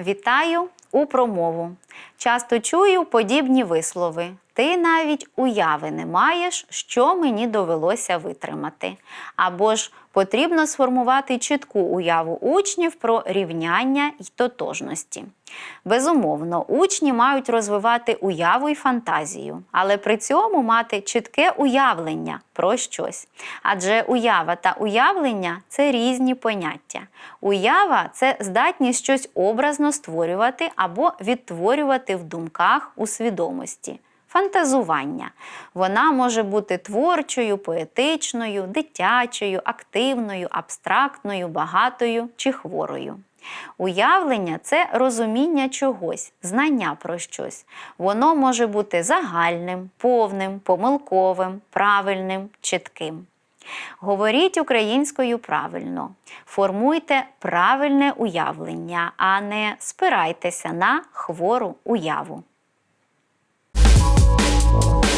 Вітаю у промову. Часто чую подібні вислови. Ти навіть уяви не маєш, що мені довелося витримати. Або ж потрібно сформувати чітку уяву учнів про рівняння й тотожності. Безумовно, учні мають розвивати уяву й фантазію, але при цьому мати чітке уявлення про щось. Адже уява та уявлення це різні поняття. Уява це здатність щось образно створювати або відтворювати в думках у свідомості. Фантазування. Вона може бути творчою, поетичною, дитячою, активною, абстрактною, багатою чи хворою. Уявлення це розуміння чогось, знання про щось. Воно може бути загальним, повним, помилковим, правильним, чітким. Говоріть українською правильно, формуйте правильне уявлення, а не спирайтеся на хвору уяву. fall.